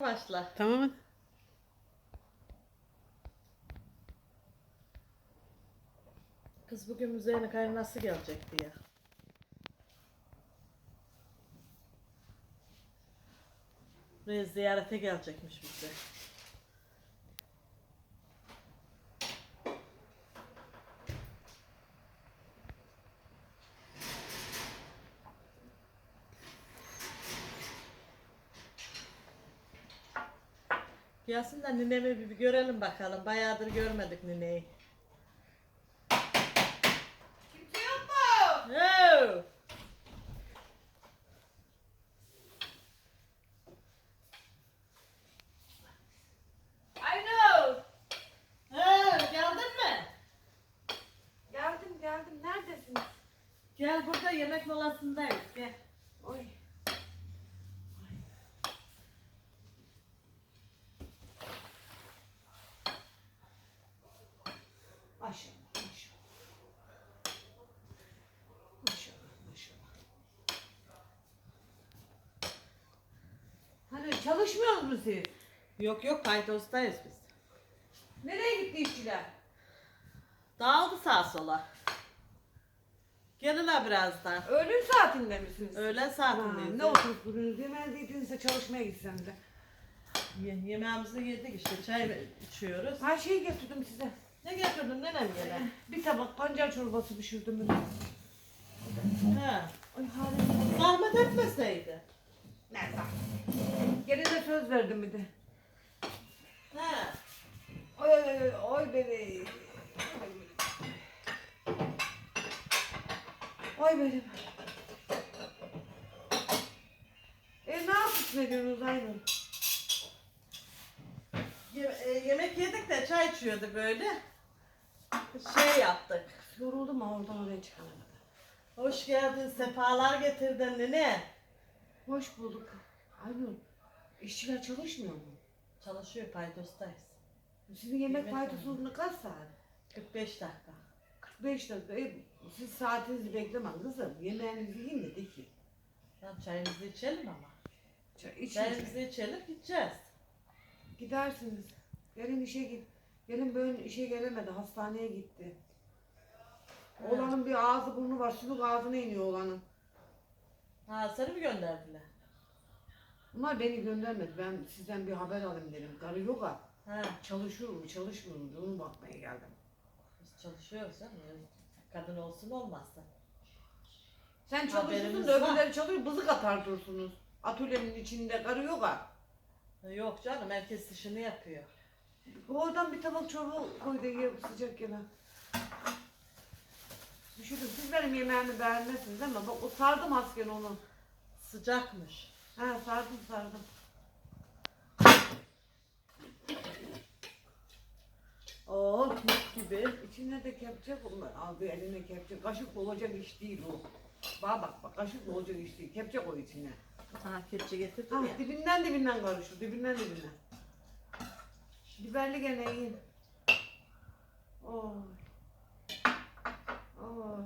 Başla. Tamam mı? Kız bugün müzeyine kaynanası gelecekti ya. Buraya ziyarete gelecekmiş bize. Gelsin de ninemi bir, bir görelim bakalım. Bayağıdır görmedik nineyi. Kimse yok mu? No. I know. Ha, geldin mi? Geldim geldim. Neredesiniz? Gel burada yemek molasındayız. Gel. Oy. Maşallah maşallah. Maşallah maşallah. Hani çalışmıyor musunuz siz? Yok yok paydostayız biz. Nereye gitti işçiler? Dağıldı sağa sola. Gelirler birazdan. Öğlen saatinde misiniz? Öğlen Ha, saatindeyiz. ne oturup duruyorsunuz? Yemeğe çalışmaya gitsem de. Ye- yemeğimizi yedik işte çay içiyoruz. Her şeyi getirdim size. Ne getirdin nenem gene? Bir tabak pancar çorbası pişirdim ben. Ha. Ay halim. Zahmet etmeseydi. Nerede? Gene de söz verdim bir de. Ha. Oy oy oy oy bebeğim. Oy benim. E ne yapıp veriyorsunuz Aynur? Ye- e, yemek yedik de çay içiyordu böyle. Şey yaptık. Yoruldum ha oradan oraya çıkana kadar. Hoş geldin, sefalar getirdin nene. Hoş bulduk. Aynur, işçiler çalışmıyor mu? Çalışıyor paydostayız. Sizin yemek var. uzun kaç saat? 45 dakika. 45 dakika. E, siz saatinizi beklemeyin kızım. Yemeğinizi yiyin de de ki. Lan çayımızı içelim ama. Çay, için Çayımızı içelim gideceğiz. Gidersiniz. Gelin işe git. Gelin böyle işe gelemedi. Hastaneye gitti. Evet. Oğlanın bir ağzı burnu var. Sülük ağzına iniyor oğlanın. Ha seni mi gönderdiler? Bunlar beni göndermedi. Ben sizden bir haber alayım dedim. Karı yok ha. Ha Çalışıyor mu çalışmıyor mu? Onu bakmaya geldim. biz çalışıyoruz. Kadın olsun olmazsa. Sen çalışıyorsun da öbürleri çalışıyor. Bızık atar dursunuz. Atölyenin içinde karı yok ha. Yok canım herkes işini yapıyor. Oradan bir tabak çorba koy da ye sıcak gene. Üşüdüm. Siz benim yemeğimi beğenmezsiniz ama bak o sardım asken onu. Sıcakmış. Ha sardım sardım. Oo mis gibi. İçine de kepçe bunlar. Al bir eline kepçe. Kaşık olacak iş değil o. Bak bak bak kaşık olacak iş değil. Kepçe koy içine. Ha kepçe getirdim Ha, ya. dibinden dibinden karışır. Dibinden dibinden. Biberli gene yiyin. Oy. Oy.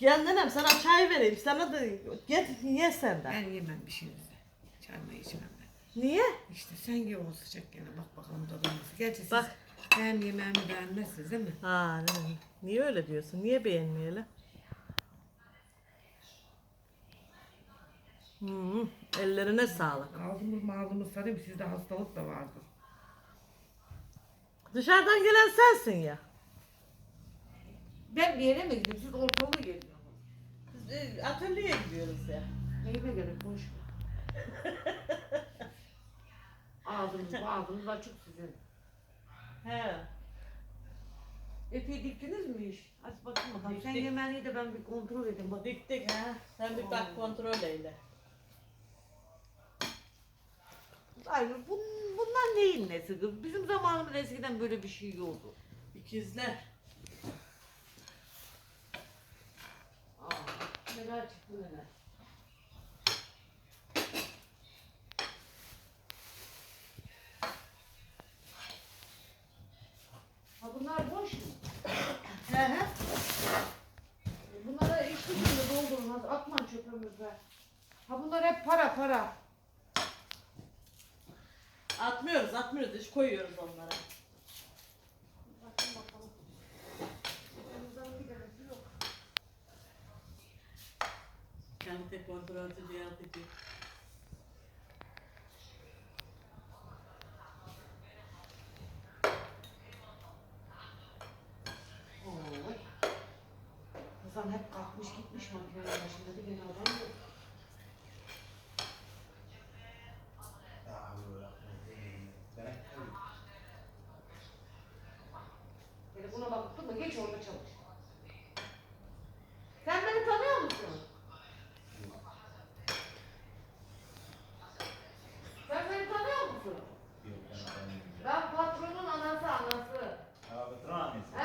Gel nenem sana çay vereyim. Sana da get ye senden. Ben yemem bir şey size. Çayma içmem ben. Niye? İşte sen ye o sıcak gene. Bak bakalım tadına nasıl. Gerçi siz Bak. benim yemeğimi beğenmezsiniz değil mi? Ha nenem. Niye öyle diyorsun? Niye beğenmeyelim? Hmm, ellerine sağlık. Ağzımız mağazımız sarayım sizde hastalık da vardır. Dışarıdan gelen sensin ya. Ben bir yere mi gideyim? Siz ortalığı geziyorsunuz. Biz e, atölyeye gidiyoruz ya. Neyime gerek boş ver. Ağzınız ağzınız açık sizin. He. Epey diktiniz mi iş? Aç bakayım bakalım. Sen Diktik. yemeğini de ben bir kontrol edeyim. Bak. Diktik ha. Sen bir bak kontrol eyle. Ay, bun, bunlar neyin nesi kız? Bizim zamanımızda eskiden böyle bir şey yoktu. İkizler. Aa, neler çıktı neler. Ha bunlar boş mu? He he. Bunlara iş gücünde doldurun. Atman çöpümüze. Ha bunlar hep para para. Atmıyoruz, atmıyoruz. Hiç koyuyoruz onlara. Bakın bakalım. Elimizden bir tanesi yok. Kalite kontrolcü cihazı Oy. Kızan hep kalkmış gitmiş makinenin başında bir adam yok. Telefona bakıp durma geç orada çalış. Sen beni tanıyor musun? Sen beni tanıyor musun? Ben patronun anası anası.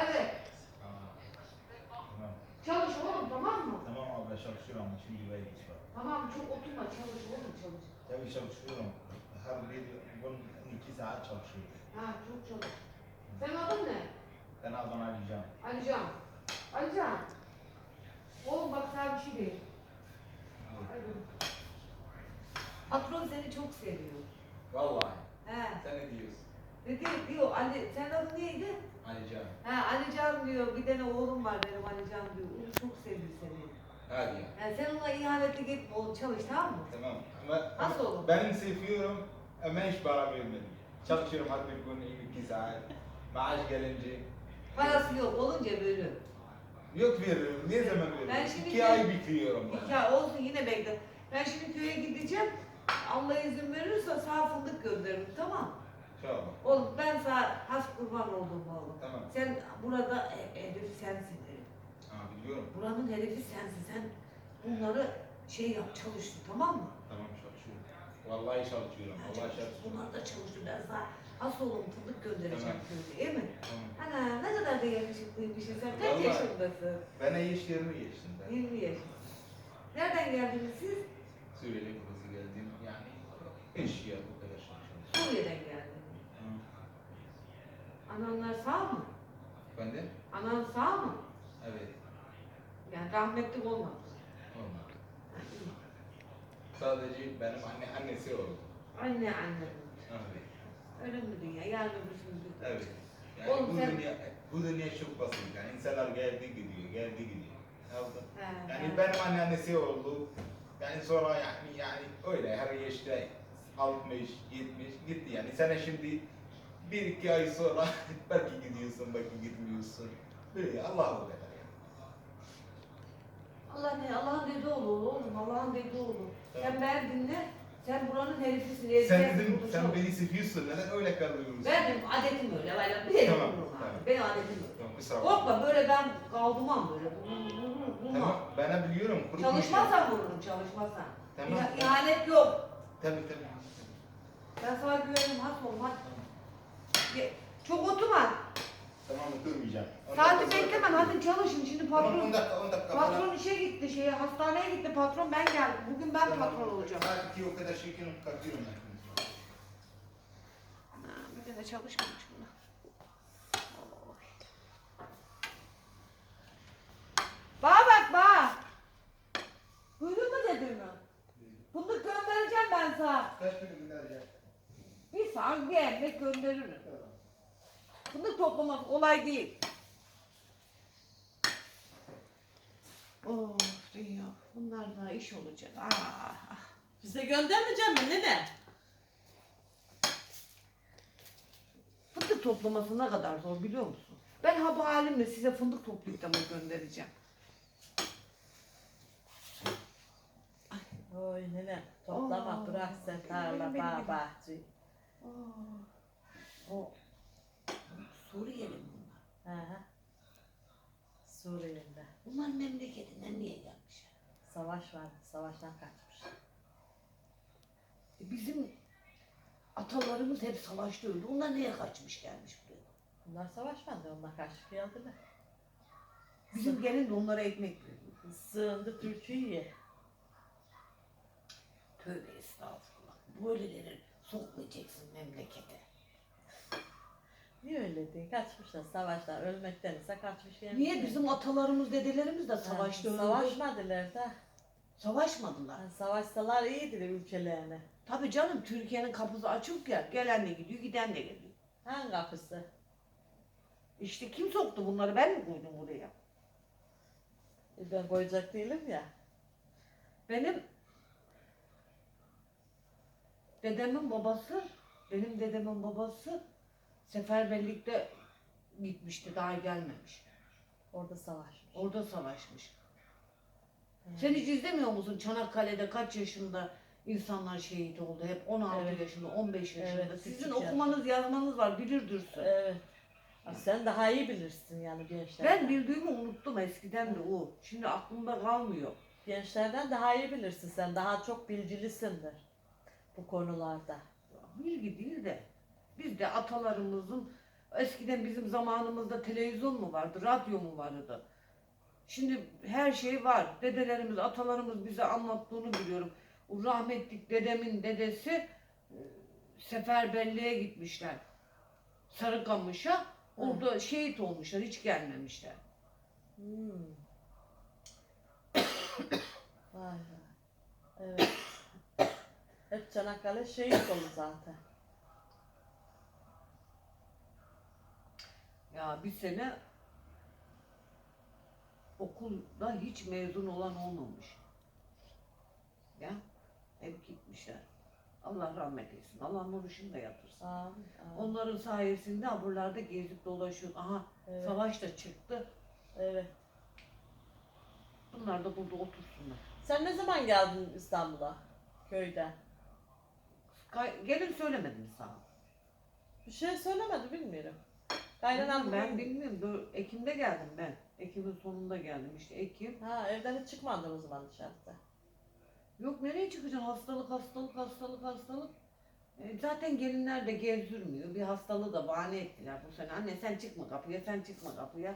Evet. Çalış oğlum tamam mı? Çalışıyorum ama şimdi böyle iş var. Tamam çok oturma çalış oğlum çalış. Tabii çalışıyorum. Her bir gün iki saat çalışıyorum. Ha çok çalış. Senin adın ne? Ben adını arayacağım. Alican. Alican. Oğlum bak sana bir şey diyeyim. Patron seni çok seviyor. Vallahi. He. Sen ne diyorsun? Dedi diyor Ali sen adın neydi? Arayacağım. Ha Alican diyor bir tane oğlum var benim Alican diyor. O çok seviyor seni. Hadi ya. Yani sen ona ihanete gitme oğlum çalış tamam mı? Tamam. Ama, Nasıl olur? Ben seviyorum ama hiç para vermedim. Çalışıyorum her bir gün iki saat. Maaş gelince. Parası yok olunca böyle. Yok veriyorum. Ne zaman veriyorum? Ben şimdi- İki ay bitiyorum ben. Hikaye olsun yine bekle. Ben şimdi köye gideceğim. Allah izin verirse sağ fındık gönderirim tamam Tamam. Oğlum ben sana has kurban oldum oğlum. Tamam. Sen burada e, hedef sensin. Ha biliyorum. Buranın hedefi sensin. Sen bunları şey yap çalıştır tamam mı? Tamam çalışıyorum. Vallahi çalışıyorum. Ha, Vallahi çalıştır. çalışıyorum. Bunlar da çalıştır. Ben sana has oğlum fındık göndereceğim Tamam. köyde değil mi? Tamam. Ana ne kadar da yakışıklıymışsın sen. Kaç Vallahi. yaşındasın? Ben de iş yerine geçtim ben. 20 yaşında. Nereden geldiniz siz? Suriyeli babası geldim. Yani iş yer bu kadar çalışıyorum. Suriye'den geldiniz. Ananlar sağ mı? Ben de? Anan sağ mı? Evet. Yani rahmetli olmadı. Olmadı. Sadece benim anne annesi oldu. Anne anne. Evet. Öyle mi dünya? Bir. Evet. Yani Oğlum bu sen- dünya bu dünya çok basit. Yani insanlar geldi gidiyor, geldi gidiyor. He, Yani he. benim anne annesi oldu. Yani sonra yani yani öyle her yaşta 60, 70 gitti yani. Sen şimdi bir iki ay sonra belki gidiyorsun, belki gitmiyorsun. Böyle Allah yani. Allah ne? Allah'ın dediği olur oğlum. Allah'ın dediği. Tamam. Sen beni dinle. Sen buranın herifisin. Sen bunu sen beni seviyorsun, neden öyle kalıyorsun? Benim adetim öyle. Böyle bir Tamam, tamam. Benim adetim öyle. Tamam, bakma. Korkma böyle ben kaldırmam böyle. Bunu. Tamam, ben biliyorum. kurutmuş Çalışmazsan vururum çalışmazsan. Tamam. İha- İhanet yok. Tabii tabii. Ben sana ol hadi. Ye- Çok oturma. Tamam, durmayacağım. On Saati dakika sonra beklemen hadi çalışın şimdi Tamam, patron. 10 dakika, 10 dakika. Patron işe gitti şeye hastaneye gitti patron ben geldim. Bugün ben patron olacağım. Saat 2 o kadar şekerim kalkıyorum ben. Ha, Bir de çalışmamış buna. Bana bak bak. Duydun mu dediğimi? Fındık göndereceğim ben sana. Kaç gün gider ya? Bir saat bir emlak gönderirim. Toplamak kolay değil. Of dünya. Bunlar da iş olacak. Ah, ah. Bize göndermeyecek mi nene? Fındık toplaması ne kadar zor biliyor musun? Ben ha bu halimle size fındık toplayıp da mı göndereceğim? Oy nene toplama Oo. bırak sen tarla Benim, benim, bağ benim. bahçe. Suriyeli mi bunlar? Hı hı. Suriye'de. Bunlar memleketinden niye gelmişler? Savaş var. Savaştan kaçmış. E bizim atalarımız hep savaşta öldü. Onlar niye kaçmış gelmiş buraya? Bunlar savaşmadı. Onlar karşı geldiler. Bizim gelin de onlara ekmek veriyor. Sığındı Türkiye'ye. Tövbe estağfurullah. Böyleleri sokmayacaksın memlekete. Niye öyle değil? Kaçmışlar savaştan. Ölmekten ise kaçmış gelmişler. Niye bizim atalarımız, dedelerimiz de savaşta öldü? Savaşmadılar da. Savaşmadılar. Ha, Savaşsalar iyiydi ülkelerine. Tabii canım Türkiye'nin kapısı açık ya. Gelen de gidiyor, giden de geliyor. Hangi kapısı? İşte kim soktu bunları? Ben mi koydum buraya? E, Ben koyacak değilim ya. Benim dedemin babası, benim dedemin babası seferberlikte gitmişti, daha gelmemiş. Orada savaş. Orada savaşmış. Hı. Sen hiç izlemiyor musun Çanakkale'de kaç yaşında insanlar şehit oldu? Hep 16 Evet. yaşında, 15 yaşında. Evet, Sizin okumanız, yazmanız var, bilirdürsün. Evet. Ha, Sen daha iyi bilirsin yani gençlerden. Ben bildiğimi unuttum eskiden de o. Şimdi aklımda kalmıyor. Gençlerden daha iyi bilirsin sen. Daha çok bilgilisindir bu konularda. Bilgi değil de biz de atalarımızın eskiden bizim zamanımızda televizyon mu vardı, radyo mu vardı? Şimdi her şey var. Dedelerimiz, atalarımız bize anlattığını biliyorum. O rahmetlik dedemin dedesi e, seferberliğe gitmişler. Sarıkamış'a. Orada şehit olmuşlar, hiç gelmemişler. Hmm. Vay vay. Evet. Hep Çanakkale şehit oldu zaten. Ya bir sene okulda hiç mezun olan olmamış. Ya hep gitmişler. Allah rahmet eylesin. Allah nuruşunu da yatırsın. Amin, amin. Onların sayesinde buralarda gezip dolaşıyor. Aha Evet, savaş da çıktı. evet. Bunlar da burada otursunlar. Sen ne zaman geldin İstanbul'a? Köyden. Gelin söylemedim sana. Bir şey söylemedi bilmiyorum. Kaynanam ben bilmiyorum. Dur, Ekim'de geldim ben. Ekim'in sonunda geldim işte. Ekim. Ha evden hiç çıkmadın o zaman dışarıda. Yok nereye çıkacaksın? Hastalık, hastalık, hastalık, hastalık. E, zaten gelinler de gezdirmiyor. Bir hastalığı da bahane ettiler bu sene. Anne sen çıkma kapıya, sen çıkma kapıya.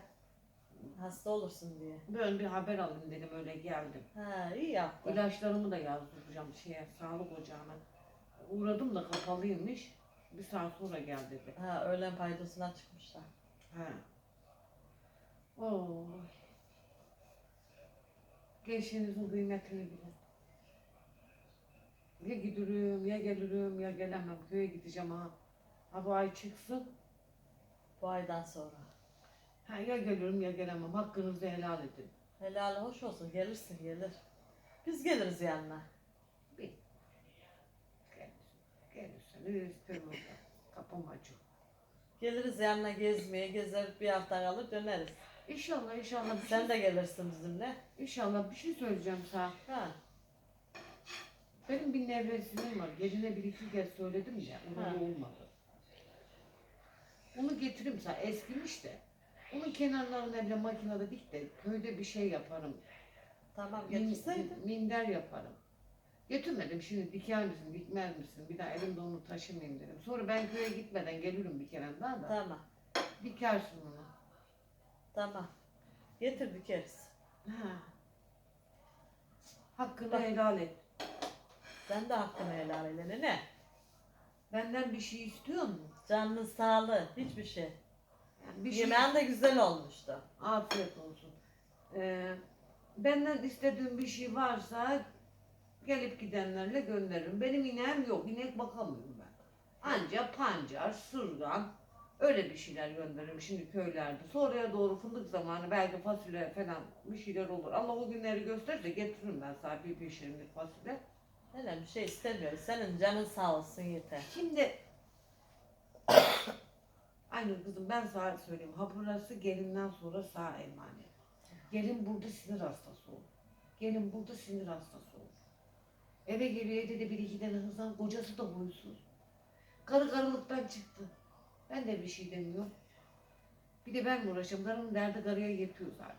Hasta olursun diye. Böyle bir haber alayım dedim öyle geldim. Ha iyi yaptın. İlaçlarımı da yazdıracağım şeye, sağlık ocağına. Uğradım da kapalıymış. Bir saat sonra gel dedi. Ha öğlen paydosuna çıkmışlar. He. Oy. Gençliğinizin kıymetini bilin. Ya gidiyorum, ya gelirim, ya gelemem. Köye gideceğim ha. Ha bu ay çıksın. Bu aydan sonra. Ha ya gelirim ya gelemem. Hakkınızı helal edin. Helal hoş olsun gelirsin gelir. Biz geliriz yanına. Köy orada. Kapım açık. Geliriz yanına gezmeye, gezer bir hafta kalır döneriz. İnşallah inşallah bir Sen şey, de gelirsin bizimle. inşallah bir şey söyleyeceğim sana. Ha. Benim bir nevresinim var. Geline bir iki kez söyledim ya. Ha. da olmadı. Onu getiririm sana. Eskimiş de. Onun kenarlarına bile makinede dik de köyde bir şey yaparım. Tamam Min- getirseydin. minder yaparım. Getirmedim şimdi diker misin dikmez misin? Bir daha elimde onu taşımayayım dedim. Sonra ben köye gitmeden gelirim bir kere daha da. Tamam. Dikersin onu. Tamam. Getir dikeriz. Ha. Hakkını Bak. helal et. Sen de hakkını helal eyle ne? Benden bir şey istiyor musun? Canlı sağlığı hiçbir şey. Yani bir şey... Yemeğin de güzel olmuştu. Afiyet olsun. Ee, benden istediğin bir şey varsa gelip gidenlerle gönderirim. Benim ineğim yok. İnek bakamıyorum ben. Anca pancar, sırgan öyle bir şeyler gönderirim şimdi köylerde. Sonraya doğru fındık zamanı belki fasulye falan bir şeyler olur. Allah o günleri gösterirse getiririm ben sana bir pişirimlik fasulye. Öyle bir şey istemiyoruz. Senin canın sağ olsun yeter. Şimdi Aynı kızım ben sana söyleyeyim. Ha burası gelinden sonra sağ emanet. Gelin burada sinir hastası olur. Gelin burada sinir hastası olur. Eve geliyor evde de bir iki tane hızlan kocası da huysuz. Karı karılıktan çıktı. Ben de bir şey demiyorum. Bir de ben mi uğraşıyorum? Karının derdi karıya yetiyor zaten.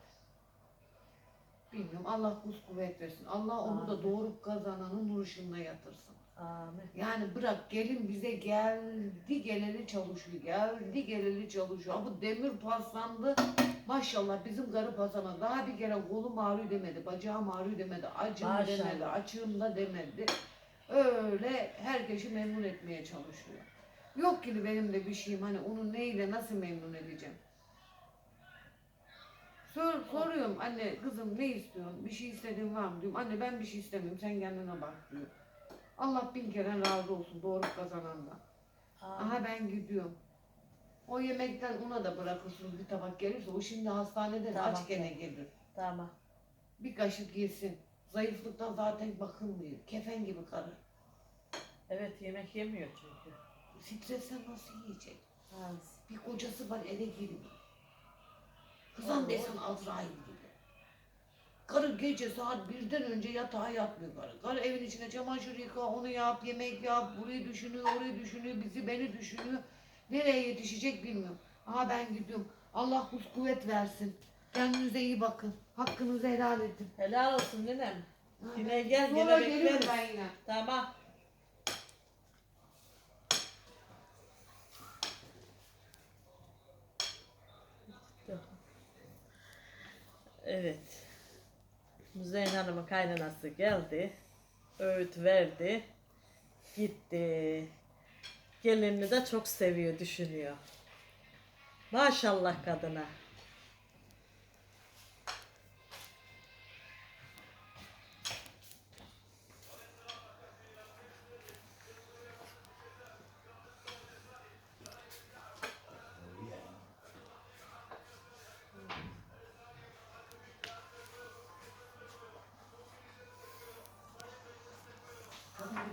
Bilmiyorum. Allah kuz kuvvet versin. Allah onu da doğurup kazananın nur ışığına yatırsın. Amin. Yani bırak gelin bize geldi geleli çalışıyor. Geldi geleli çalışıyor. Bu demir paslandı. Maşallah bizim garı pasana daha bir kere kolum ağrıyor demedi. Bacağım ağrıyor demedi. Acım Maşallah. demedi. Açığım da demedi. Öyle herkesi memnun etmeye çalışıyor. Yok ki benim de bir şeyim hani onu neyle nasıl memnun edeceğim. Sor, soruyorum anne kızım ne istiyorsun? Bir şey istediğin var mı diyorum. Anne ben bir şey istemiyorum sen kendine bak diyor. Allah bin kere razı olsun doğru kazanandan. Aha ben gidiyorum. O yemekten ona da bırakırsınız bir tabak gelirse o şimdi hastanede de Tamam. aç gene gelir. Tamam. Bir kaşık yesin. Zayıflıktan zaten bakılmıyor. Kefen gibi karı. Evet yemek yemiyor çünkü. Stresten nasıl yiyecek? Bir kocası var eve giriyor. Kızan desen Azrail gibi. Karı gece saat birden önce yatağa yatmıyor karı. Karı evin içine çamaşır yıka, onu yap, yemek yap, burayı düşünüyor, orayı düşünüyor, bizi beni düşünüyor. Nereye yetişecek bilmiyorum. Aha ben gidiyorum. Allah huz kuvvet versin. Kendinize iyi bakın. Hakkınızı helal edin. Helal olsun nenem. Yine gel, Sonra gene bekleriz. ben yine. Tamam. Evet. Müzeyyen Hanım'ın kaynanası geldi. Öğüt verdi. Gitti. Gelinini de çok seviyor, düşünüyor. Maşallah kadına.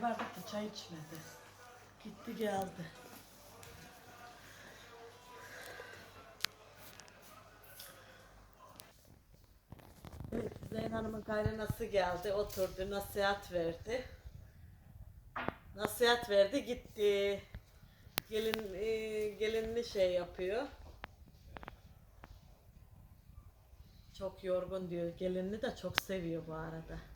Bardak da çay içmedi. Gitti geldi. Evet, Zeyn Hanım'ın kaynanası geldi, oturdu, nasihat verdi. Nasihat verdi, gitti. Gelin, e, gelinli şey yapıyor. Çok yorgun diyor. Gelinini de çok seviyor bu arada.